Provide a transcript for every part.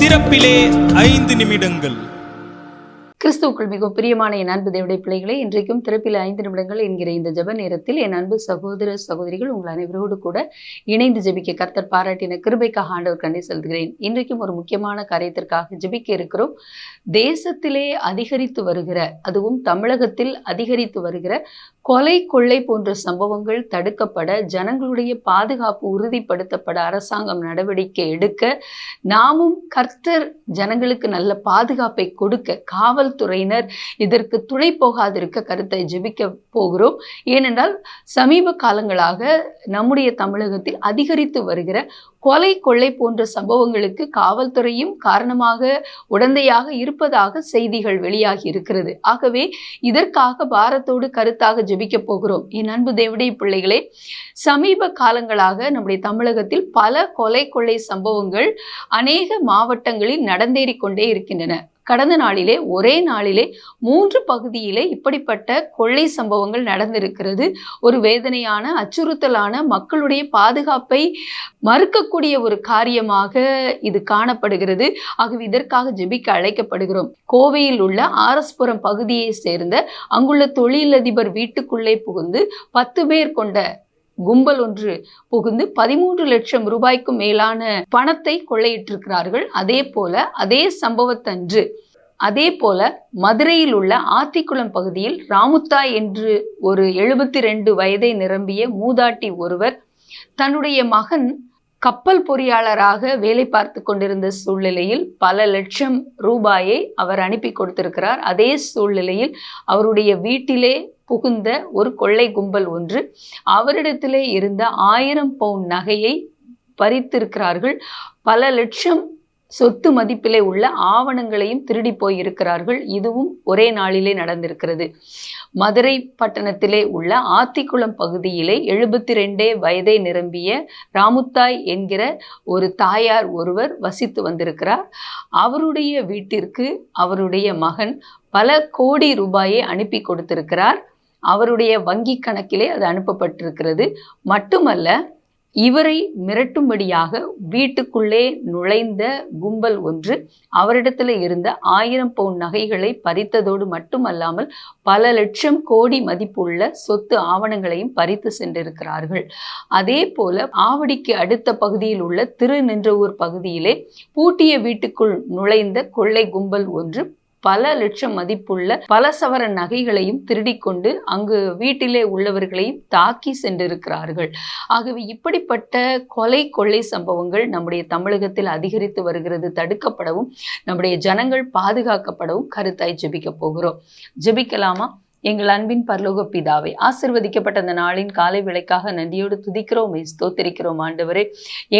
திறப்பிலே ஐந்து நிமிடங்கள். கிறிஸ்துவுக்குள் மிகவும் பிரியமான என் அன்பு தேவடைய பிள்ளைகளே இன்றைக்கும் திறப்பில் ஐந்து நிமிடங்கள் என்கிற இந்த ஜெப நேரத்தில் என் அன்பு சகோதர சகோதரிகள் உங்கள் அனைவரோடு கூட இணைந்து ஜெபிக்க கர்த்தர் பாராட்டின கிருபைக்காக ஆண்டவர் கண்டே செலுத்துகிறேன். இன்றைக்கும் ஒரு முக்கியமான காரியத்திற்காக ஜெபிக்க இருக்கிறோம். தேசத்திலே அதிகரித்து வருகிற அதுவும் தமிழகத்தில் அதிகரித்து வருகிற கொலை கொள்ளை போன்ற சம்பவங்கள் தடுக்கப்பட ஜனங்களுடைய பாதுகாப்பு உறுதிப்படுத்தப்பட அரசாங்கம் நடவடிக்கை எடுக்க நாமும் கர்த்தர் ஜனங்களுக்கு நல்ல பாதுகாப்பை கொடுக்க காவல்துறையினர் இதற்கு துணை போகாதிருக்க கருத்தை ஜெபிக்க போகிறோம். ஏனென்றால் சமீப காலங்களாக நம்முடைய தமிழகத்தில் அதிகரித்து வருகிற கொலை கொள்ளை போன்ற சம்பவங்களுக்கு காவல்துறையும் காரணமாக உடந்தையாக இருப்பதாக செய்திகள் வெளியாகி இருக்கிறது. ஆகவே இதற்காக பாரத்தோடு கருத்தாக ஜெபிக்க போகிறோம். என் அன்பு தேவடைய பிள்ளைகளே சமீப காலங்களாக நம்முடைய தமிழகத்தில் பல கொலை கொள்ளை சம்பவங்கள் அநேக மாவட்டங்களில் நடந்தேறிக் கொண்டே இருக்கின்றன. கடந்த நாளிலே ஒரே நாளிலே மூன்று பகுதியிலே இப்படிப்பட்ட கொள்ளை சம்பவங்கள் நடந்திருக்கிறது. ஒரு வேதனையான அச்சுறுத்தலான மக்களுடைய பாதுகாப்பை மறுக்கக்கூடிய ஒரு காரியமாக இது காணப்படுகிறது. ஆகவே இதற்காக ஜெபிக்க அழைக்கப்படுகிறோம். கோவையில் உள்ள ஆரஸ்புரம் பகுதியை சேர்ந்த அங்குள்ள தொழிலதிபர் வீட்டுக்குள்ளே புகுந்து பத்து பேர் கொண்ட கும்பல் ஒன்று புகுந்து பதிமூன்று லட்சம் ரூபாய்க்கும் மேலான பணத்தை கொள்ளையிட்டிருக்கிறார்கள். அதே போல அதே சம்பவத்தன்று அதே போல மதுரையில் உள்ள ஆத்திக்குளம் பகுதியில் ராமுத்தா என்று ஒரு எழுபத்தி ரெண்டு வயதை நிரம்பிய மூதாட்டி ஒருவர் தன்னுடைய மகன் கப்பல் பொறியாளராக வேலை பார்த்து கொண்டிருந்த சூழ்நிலையில் பல லட்சம் ரூபாயை அவர் அனுப்பி கொடுத்திருக்கிறார். அதே சூழ்நிலையில் அவருடைய வீட்டிலே புகுந்த ஒரு கொள்ளை கும்பல் ஒன்று அவரிடத்திலே இருந்த ஆயிரம் பவுன் நகையை பறித்திருக்கிறார்கள். பல லட்சம் சொத்து மதிப்பிலே உள்ள ஆவணங்களையும் திருடி போயிருக்கிறார்கள். இதுவும் ஒரே நாளிலே நடந்திருக்கிறது. மதுரை பட்டணத்திலே உள்ள ஆத்திக்குளம் பகுதியிலே எழுபத்தி ரெண்டே வயதை நிரம்பிய ராமுத்தாய் என்கிற ஒரு தாயார் ஒருவர் வசித்து வந்திருக்கிறார். அவருடைய வீட்டிற்கு அவருடைய மகன் பல கோடி ரூபாயை அனுப்பி கொடுத்திருக்கிறார். அவருடைய வங்கி கணக்கிலே அது அனுப்பப்பட்டிருக்கிறது. மட்டுமல்ல இவரை மிரட்டும்படியாக வீட்டுக்குள்ளே நுழைந்த கும்பல் ஒன்று அவரிடத்துல இருந்த ஆயிரம் பவுன் நகைகளை பறித்ததோடு மட்டுமல்லாமல் பல லட்சம் கோடி மதிப்புள்ள சொத்து ஆவணங்களையும் பறித்து சென்றிருக்கிறார்கள். அதே போல ஆவடிக்கு அடுத்த பகுதியில் உள்ள திருநின்றவூர் பகுதியிலே பூட்டிய வீட்டுக்குள் நுழைந்த கொள்ளை கும்பல் ஒன்று பல லட்சம் மதிப்புள்ள பல சவர நகைகளையும் திருடிக்கொண்டு அங்கு வீட்டிலே உள்ளவர்களையும் தாக்கி சென்றிருக்கிறார்கள். ஆகவே இப்படிப்பட்ட கொலை கொள்ளை சம்பவங்கள் நம்முடைய தமிழகத்தில் அதிகரித்து வருகிறது. தடுக்கப்படவும் நம்முடைய ஜனங்கள் பாதுகாக்கப்படவும் கருத்தாய் ஜெபிக்க போகிறோம். ஜெபிக்கலாமா? எங்கள் அன்பின் பரலோக பிதாவை ஆசிர்வதிக்கப்பட்ட அந்த நாளின் காலை விலைக்காக நன்றியோடு துதிக்கிறோம் ஸ்தோத்திரிக்கிறோம் ஆண்டவரே.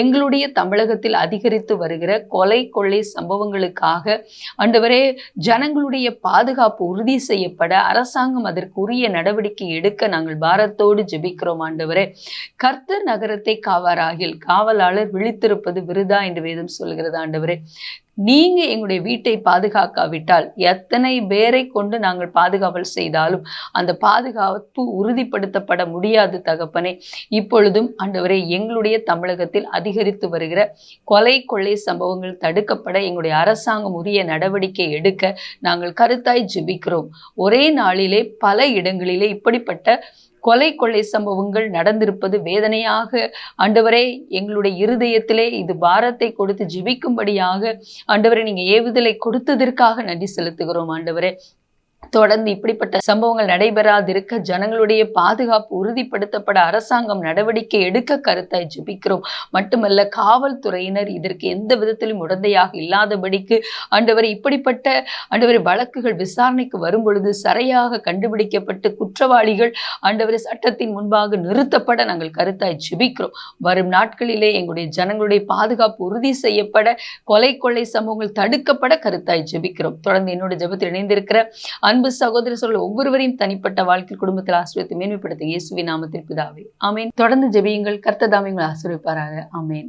எங்களுடைய தமிழகத்தில் அதிகரித்து வருகிற கொலை கொள்ளை சம்பவங்களுக்காக ஆண்டவரே ஜனங்களுடைய பாதுகாப்பு உறுதி செய்யப்பட அரசாங்கம் அதற்கு உரிய நடவடிக்கை எடுக்க நாங்கள் பாரத்தோடு ஜெபிக்கிறோம் ஆண்டவரே. கர்த்தர் நகரத்தை காவாராகில் காவலாளர் விழித்திருப்பது விருதா என்று வேதம் சொல்கிறது ஆண்டவரே. நீங்க எங்களுடைய வீட்டை பாதுகாக்காவிட்டால் எத்தனை பேரை கொண்டு நாங்கள் பாதுகாவல் செய்தாலும் அந்த பாதுகாப்பு உறுதிப்படுத்தப்பட முடியாது தகப்பனே. இப்பொழுதும் ஆண்டவரே எங்களுடைய தமிழகத்தில் அதிகரித்து வருகிற கொலை கொள்ளை சம்பவங்கள் தடுக்கப்பட எங்களுடைய அரசாங்கம் உரிய நடவடிக்கை எடுக்க நாங்கள் கருத்தாய் ஜெபிக்கிறோம். ஒரே நாளிலே பல இடங்களிலே இப்படிப்பட்ட கொலை கொள்ளை சம்பவங்கள் நடந்திருப்பது வேதனையாக. ஆண்டவரே எங்களுடைய இருதயத்திலே இது பாரத்தை கொடுத்து ஜிபிக்கும்படியாக ஆண்டவரே நீங்க ஏவுதலை கொடுத்ததற்காக நன்றி செலுத்துகிறோம் ஆண்டவரே. தொடர்ந்து இப்படிப்பட்ட சம்பவங்கள் நடைபெறாதிருக்க ஜனங்களுடைய பாதுகாப்பு உறுதிப்படுத்தப்பட அரசாங்கம் நடவடிக்கை எடுக்க கருத்தாய் ஜபிக்கிறோம். மட்டுமல்ல காவல்துறையினர் இதற்கு எந்த விதத்திலும் உடந்தையாக இல்லாதபடிக்கு ஆண்டவர் இப்படிப்பட்ட ஆண்டவர் வழக்குகள் விசாரணைக்கு வரும் பொழுது சரியாக கண்டுபிடிக்கப்பட்டு குற்றவாளிகள் ஆண்டவர் சட்டத்தின் முன்பாக நிறுத்தப்பட நாங்கள் கருத்தாய் ஜெபிக்கிறோம். வரும் நாட்களிலே எங்களுடைய ஜனங்களுடைய பாதுகாப்பு உறுதி செய்யப்பட கொலை கொள்ளை சம்பவங்கள் தடுக்கப்பட கருத்தாய் ஜெபிக்கிறோம். தொடர்ந்து என்னோட ஜெபத்தில் இணைந்திருக்கிற அன்பு சகோதர சொல்ல ஒவ்வொருவரையும் தனிப்பட்ட வாழ்க்கை குடும்பத்தில் ஆசிரியத்தை மேன்மைப்படுத்த இயேசுவின் நாமத்தில் பிதாவே. ஆமேன். தொடர்ந்து ஜெபியுங்கள். கர்த்ததாமியங்கள் ஆசிரியப்பாராக ஆமேன்.